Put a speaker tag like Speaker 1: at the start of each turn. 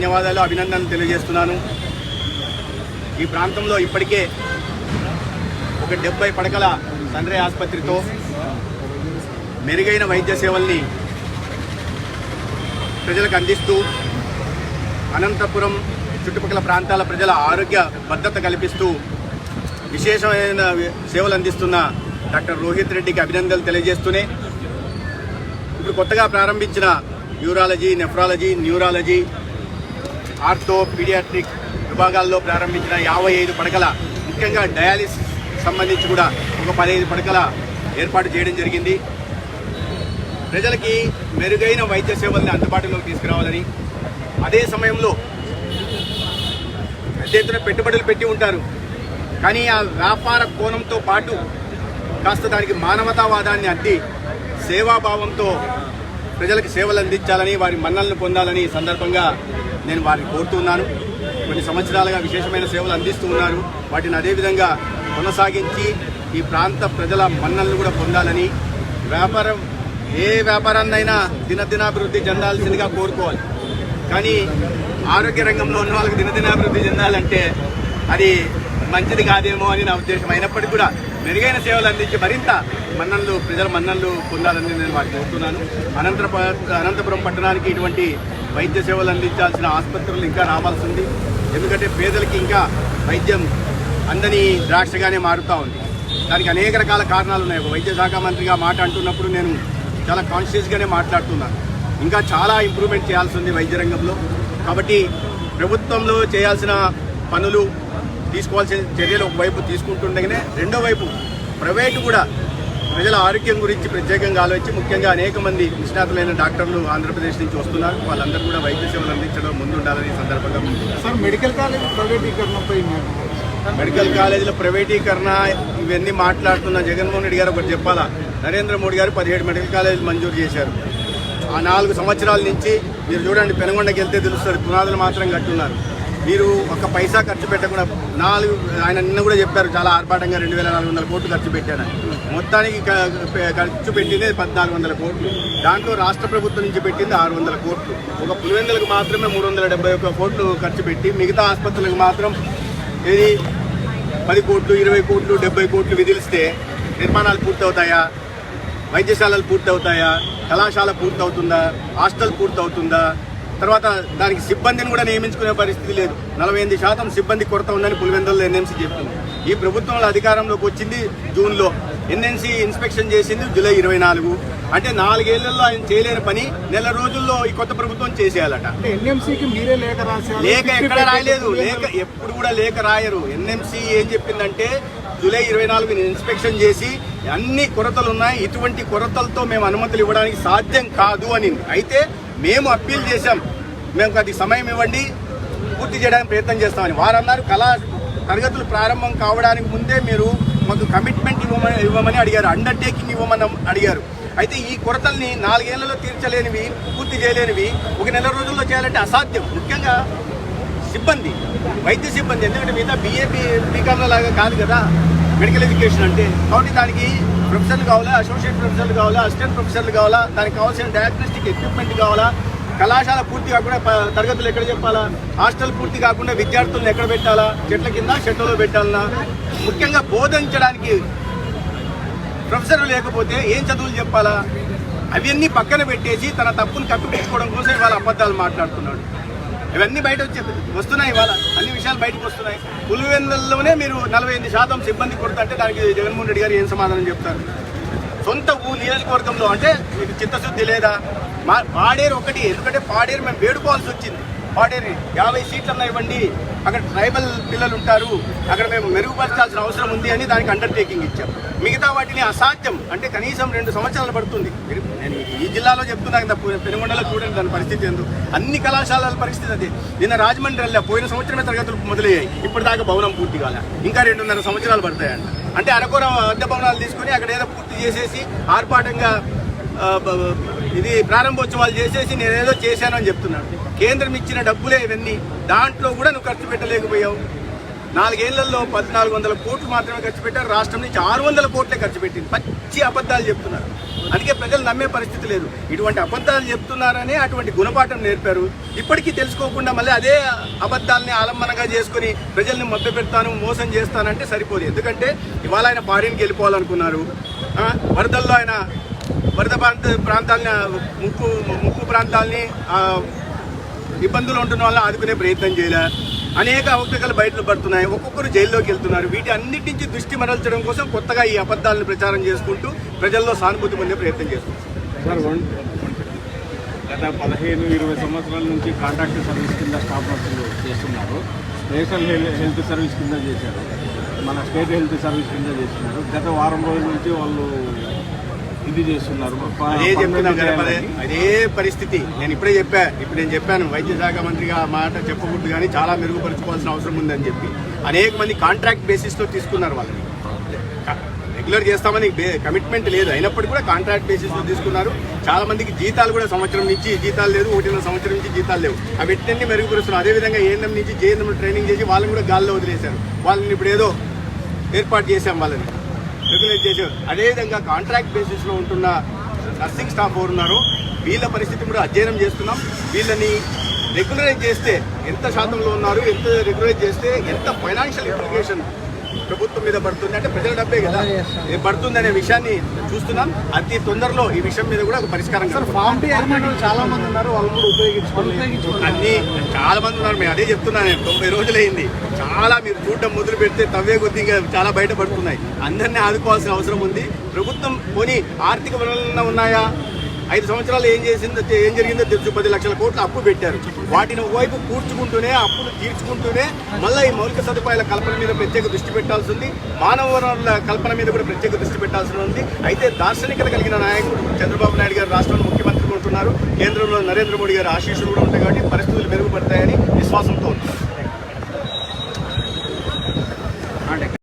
Speaker 1: ధన్యవాదాలు అభినందనలు తెలియజేస్తున్నాను. ఈ ప్రాంతంలో ఇప్పటికే ఒక డెబ్బై పడకల సన్రే ఆసుపత్రితో మెరుగైన వైద్య సేవల్ని ప్రజలకు అందిస్తూ అనంతపురం చుట్టుపక్కల ప్రాంతాల ప్రజల ఆరోగ్య భద్రత కల్పిస్తూ విశేషమైన సేవలు అందిస్తున్న డాక్టర్ రోహిత్ రెడ్డికి అభినందనలు తెలియజేస్తూనే ఇప్పుడు కొత్తగా ప్రారంభించిన urology nephrology neurology ortho paediatric విభాగాల్లో ప్రారంభించిన యాభై ఐదు పడకల ముఖ్యంగా డయాలిసిస్ సంబంధించి కూడా ఒక పదిహేను పడకల ఏర్పాటు చేయడం జరిగింది. ప్రజలకి మెరుగైన వైద్య సేవల్ని అందుబాటులోకి తీసుకురావాలని అదే సమయంలో పెద్ద ఎత్తున పెట్టుబడులు పెట్టి ఉంటారు. కానీ ఆ వ్యాపార కోణంతో పాటు కాస్త దానికి మానవతావాదాన్ని అద్ది సేవాభావంతో ప్రజలకు సేవలు అందించాలని వారి మన్నలను పొందాలని ఈ సందర్భంగా నేను వారిని కోరుతున్నాను. కొన్ని సంవత్సరాలుగా విశేషమైన సేవలు అందిస్తూ ఉన్నారు. వాటిని అదేవిధంగా కొనసాగించి ఈ ప్రాంత ప్రజల మన్నలను కూడా పొందాలని వ్యాపారం ఏ వ్యాపారాన్నైనా దినదినాభివృద్ధి చెందాల్సిందిగా కోరుకోవాలి. కానీ ఆరోగ్య రంగంలో ఉన్న వాళ్ళకి దినదినాభివృద్ధి చెందాలంటే అది మంచిది కాదేమో అని నా ఉద్దేశం. అయినప్పటికీ కూడా మెరుగైన సేవలు అందించి మరింత మన్నన్లు ప్రజల మన్నన్లు పొందాలని నేను వారికి కోరుతున్నాను. అనంతరప అనంతపురం పట్టణానికి ఇటువంటి వైద్య సేవలు అందించాల్సిన ఆసుపత్రులు ఇంకా రావాల్సి ఉంది. ఎందుకంటే పేదలకి ఇంకా వైద్యం అందని ద్రాక్షగానే మారుతూ ఉంది. దానికి అనేక రకాల కారణాలు ఉన్నాయి. ఒక వైద్య శాఖ మంత్రిగా మాట అంటున్నప్పుడు నేను చాలా కాన్షియస్గానే మాట్లాడుతున్నాను. ఇంకా చాలా ఇంప్రూవ్మెంట్ చేయాల్సి ఉంది వైద్య రంగంలో. కాబట్టి ప్రభుత్వంలో చేయాల్సిన పనులు తీసుకోవాల్సిన చర్యలు ఒకవైపు తీసుకుంటుండగానే రెండో వైపు ప్రైవేటు కూడా ప్రజల ఆరోగ్యం గురించి ప్రత్యేకంగా ఆలోచించి ముఖ్యంగా అనేక మంది నిష్ణాతులైన డాక్టర్లు ఆంధ్రప్రదేశ్ నుంచి వస్తున్నారు. వాళ్ళందరూ కూడా వైద్య సేవలు అందించడం ముందుండాలని సందర్భంగా
Speaker 2: సార్ మెడికల్ కాలేజ్ ప్రైవేటీకరణపై
Speaker 1: మెడికల్ కాలేజీల ప్రైవేటీకరణ ఇవన్నీ మాట్లాడుతున్న జగన్మోహన్ రెడ్డి గారు ఒకటి చెప్పాలా? నరేంద్ర మోడీ గారు పదిహేడు మెడికల్ కాలేజీలు మంజూరు చేశారు. ఆ నాలుగు సంవత్సరాల నుంచి మీరు చూడండి పెనుగొండకి వెళ్తే తెలుస్తుంది పునాదులు మాత్రం కట్టున్నారు. మీరు ఒక పైసా ఖర్చు పెట్టకుండా నాలుగు ఆయన నిన్న కూడా చెప్పారు చాలా ఆర్భాటంగా రెండు వేల నాలుగు వందల కోట్లు ఖర్చు పెట్టారని. మొత్తానికి ఖర్చు పెట్టింది పద్నాలుగు వందల కోట్లు. దాంట్లో రాష్ట్ర ప్రభుత్వం నుంచి పెట్టింది ఆరు వందల కోట్లు. ఒక పులివెందులకు మాత్రమే మూడు వందల డెబ్బై ఒక్క కోట్లు ఖర్చు పెట్టి మిగతా ఆసుపత్రులకు మాత్రం ఇది పది కోట్లు ఇరవై కోట్లు డెబ్బై కోట్లు విధిలిస్తే నిర్మాణాలు పూర్తవుతాయా? వైద్యశాలలు పూర్తవుతాయా? కళాశాల పూర్తవుతుందా? హాస్టల్ పూర్తవుతుందా? తర్వాత దానికి సిబ్బందిని కూడా నియమించుకునే పరిస్థితి లేదు. నలభై ఎనిమిది శాతం సిబ్బంది కొరత ఉందని పులివెందుల్లో ఎన్ఎంసీ చెప్తుంది ఈ ప్రభుత్వంలో అధికారంలోకి వచ్చింది జూన్లో. ఎన్ఎన్సీ ఇన్స్పెక్షన్ చేసింది జూలై ఇరవై నాలుగు. అంటే నాలుగేళ్ళలో ఆయన చేయలేని పని నెల రోజుల్లో ఈ కొత్త ప్రభుత్వం చేసేయాలట.
Speaker 2: ఎన్ఎంసీకి మీరే లేఖ రాశారు.
Speaker 1: లేఖ ఎక్కడ రాయలేదు. లేఖ ఎప్పుడు కూడా లేఖ రాయరు. ఎన్ఎంసీ ఏం చెప్పిందంటే జూలై ఇరవై నాలుగు ఇన్స్పెక్షన్ చేసి అన్ని కొరతలు ఉన్నాయి. ఇటువంటి కొరతలతో మేము అనుమతులు ఇవ్వడానికి సాధ్యం కాదు అని అయితే మేము అప్పీల్ చేశాం. మేము అది సమయం ఇవ్వండి. పూర్తి చేయడానికి ప్రయత్నం చేస్తామని. వారు అన్నారు కళా తరగతులు ప్రారంభం కావడానికి ముందే మీరు మాకు కమిట్మెంట్ ఇవ్వమని ఇవ్వమని అడిగారు. అండర్టేకింగ్ ఇవ్వమని అడిగారు. అయితే ఈ కొరతల్ని నాలుగేళ్ళలో తీర్చలేనివి పూర్తి చేయలేనివి ఒక నెల రోజుల్లో చేయాలంటే అసాధ్యం. ముఖ్యంగా సిబ్బంది వైద్య సిబ్బంది. ఎందుకంటే మిగతా బీఏపీ బీకామ్ల లాగా కాదు కదా. మెడికల్ ఎడ్యుకేషన్ అంటే. కాబట్టి దానికి ప్రొఫెసర్లు కావాలా అసోసియేట్ ప్రొఫెసర్లు కావాలా అసిస్టెంట్ ప్రొఫెసర్లు కావాలా దానికి కావాల్సిన డయాగ్నోస్టిక్ ఎక్విప్మెంట్ కావాలా కళాశాల పూర్తి కాకుండా తరగతులు ఎక్కడ చెప్పాలా హాస్టల్ పూర్తి కాకుండా విద్యార్థులను ఎక్కడ పెట్టాలా చెట్ల కింద చెట్లలో పెట్టాలన్నా. ముఖ్యంగా బోధించడానికి ప్రొఫెసర్లు లేకపోతే ఏం చదువులు చెప్పాలా? అవన్నీ పక్కన పెట్టేసి తన తప్పును కప్పిపెట్టుకోవడం కోసం ఇవాళ అబద్ధాలు మాట్లాడుతున్నాడు. ఇవన్నీ బయట వచ్చే వస్తున్నాయి ఇవాళ. అన్ని విషయాలు బయటకు వస్తున్నాయి. పులివెందుల్లోనే మీరు నలభై ఎనిమిది శాతం సిబ్బంది కొరత అంటే దానికి జగన్మోహన్ రెడ్డి గారు ఏం సమాధానం చెప్తారు? సొంత ఊ నియోజకవర్గంలో అంటే మీకు చిత్తశుద్ధి లేదా? మా పాడేరు ఒకటి ఎందుకంటే పాడేరు మేము వేడుకోవాల్సి వచ్చింది. పాడేరు యాభై సీట్లన్నా ఇవ్వండి. అక్కడ ట్రైబల్ పిల్లలు ఉంటారు అక్కడ మేము మెరుగుపరచాల్సిన అవసరం ఉంది అని దానికి అండర్టేకింగ్ ఇచ్చాం. మిగతా వాటిని అసాధ్యం. అంటే కనీసం రెండు సంవత్సరాలు పడుతుంది. నేను ఈ జిల్లాలో చెప్తున్నా కదా పెనుగొండలో చూడండి దాని పరిస్థితి ఎందుకు అన్ని కళాశాలల పరిస్థితి అది. నిన్న రాజమండ్రి వెళ్ళా పోయిన సంవత్సరమే తరగతులు మొదలయ్యాయి. ఇప్పుడు దాకా భవనం పూర్తి కాలే. ఇంకా రెండున్నర సంవత్సరాలు పడతాయంట. అంటే అరకొర అద్దె భవనాలు తీసుకొని అక్కడ ఏదో పూర్తి చేసేసి ఆర్పాటంగా ఇది ప్రారంభోత్సవాలు చేసేసి నేనేదో చేశాను అని చెప్తున్నాను కేంద్రం ఇచ్చిన డబ్బులే ఇవన్నీ దాంట్లో కూడా నువ్వు ఖర్చు పెట్టలేకపోయావు. నాలుగేళ్ళలో పద్నాలుగు వందల కోట్లు మాత్రమే ఖర్చు పెట్టారు. రాష్ట్రం నుంచి ఆరు వందల కోట్లే ఖర్చు పెట్టింది. పచ్చి అబద్ధాలు చెప్తున్నారు. అందుకే ప్రజలు నమ్మే పరిస్థితి లేదు. ఇటువంటి అబద్ధాలు చెప్తున్నారనే అటువంటి గుణపాఠం నేర్పారు. ఇప్పటికీ తెలుసుకోకుండా మళ్ళీ అదే అబద్ధాలని ఆలంబనగా చేసుకుని ప్రజల్ని మభ్య పెడతాను మోసం చేస్తానంటే సరిపోదు. ఎందుకంటే ఇవాళ ఆయన ఫారిన్కి వెళ్ళిపోవాలనుకున్నారు. వరదల్లో ఆయన వరద ప్రాంత ప్రాంతాలని ముక్కు ముక్కు ప్రాంతాలని ఇబ్బందులు ఉంటున్న వాళ్ళని ఆదుకునే ప్రయత్నం చేయలే. అనేక అవకతవకలు బయటలు పడుతున్నాయి. ఒక్కొక్కరు జైల్లోకి వెళ్తున్నారు. వీటి అన్నిటి నుంచి దృష్టి మరల్చడం కోసం కొత్తగా ఈ అబద్ధాలను ప్రచారం చేసుకుంటూ ప్రజల్లో సానుభూతి పొందే ప్రయత్నం చేస్తున్నారు.
Speaker 3: గత పదిహేను ఇరవై సంవత్సరాల నుంచి కాంట్రాక్ట్ సర్వీస్ కింద స్టాఫ్ నర్సులు చేస్తున్నారు. నేషనల్ హెల్- హెల్త్ సర్వీస్ కింద చేశారు. మన స్టేట్ హెల్త్ సర్వీస్ కింద చేస్తున్నారు. గత వారం రోజుల నుంచి వాళ్ళు ఇది చేస్తున్నారు.
Speaker 1: అదే చెప్తున్నాం
Speaker 3: పర్మనెంట్
Speaker 1: అదే పరిస్థితి. నేను ఇప్పుడే చెప్పా ఇప్పుడు నేను చెప్పాను వైద్య శాఖ మంత్రిగా మాట చెప్పకూడదు కానీ చాలా మెరుగుపరచుకోవాల్సిన అవసరం ఉందని చెప్పి. అనేక మంది కాంట్రాక్ట్ బేసిస్లో తీసుకున్నారు వాళ్ళని. రెగ్యులర్ చేస్తామని కమిట్మెంట్ లేదు. అయినప్పటికీ కూడా కాంట్రాక్ట్ బేసిస్లో తీసుకున్నారు. చాలా మందికి జీతాలు కూడా సంవత్సరం నుంచి జీతాలు లేదు ఒకటిన్నర సంవత్సరం నుంచి జీతాలు లేవు. అవి ఎట్లన్నీ మెరుగుపరుస్తున్నారు. అదేవిధంగా ఏఎన్ఎం నుంచి జేఎన్ఎం ట్రైనింగ్ చేసి వాళ్ళని కూడా గాల్లో వదిలేశారు. వాళ్ళని ఇప్పుడు ఏదో ఏర్పాటు చేశాం వాళ్ళని. రెగ్యులేట్ చేశారు అదేవిధంగా కాంట్రాక్ట్ బేసిస్లో ఉంటున్న నర్సింగ్ స్టాఫ్ ఎవరు ఉన్నారు వీళ్ళ పరిస్థితి కూడా అధ్యయనం చేస్తున్నాం. వీళ్ళని రెగ్యులరైజ్ చేస్తే ఎంత శాతంలో ఉన్నారు ఎంత రెగ్యులరైజ్ చేస్తే ఎంత ఫైనాన్షియల్ ఇంప్లికేషన్ ప్రభుత్వం మీద పడుతుంది అంటే ప్రజల డబ్బే కదా. పడుతుంది అనే విషయాన్ని చూస్తున్నాం. అతి తొందరలో ఈ విషయం మీద కూడా ఒక పరిష్కారం
Speaker 2: సార్. ఫామ్ చాలా మంది ఉన్నారు వాళ్ళు కూడా ఉపయోగించుకోవాలి
Speaker 1: అన్ని చాలా మంది ఉన్నారు. మేము అదే చెప్తున్నా నేను. తొంభై రోజులైంది. చాలా మీరు చూడడం మొదలు పెడితే తవ్వే కొద్ది ఇంకా చాలా బయటపడుతున్నాయి. అందరినీ ఆదుకోవాల్సిన అవసరం ఉంది. ప్రభుత్వం కొని ఆర్థిక వనరులన్నా ఉన్నాయా? ఐదు సంవత్సరాలు ఏం చేసిందో ఏం జరిగిందో తెలుసు. పది లక్షల కోట్లు అప్పు పెట్టారు. వాటిని ఒకవైపు కూర్చుకుంటూనే అప్పులు తీర్చుకుంటూనే మళ్ళీ ఈ మౌలిక సదుపాయాల కల్పన మీద ప్రత్యేక దృష్టి పెట్టాల్సి ఉంది మానవ వనరుల కల్పన మీద కూడా ప్రత్యేక దృష్టి పెట్టాల్సి ఉంది. అయితే దార్శనికత కలిగిన నాయకుడు చంద్రబాబు నాయుడు గారు రాష్ట్రంలో ముఖ్యమంత్రి ఉంటున్నారు కేంద్రంలో నరేంద్ర మోడీ గారు ఆశీస్సులు కూడా ఉంటాయి కాబట్టి పరిస్థితులు మెరుగుపడతాయని విశ్వాసంతో ఉంటున్నారు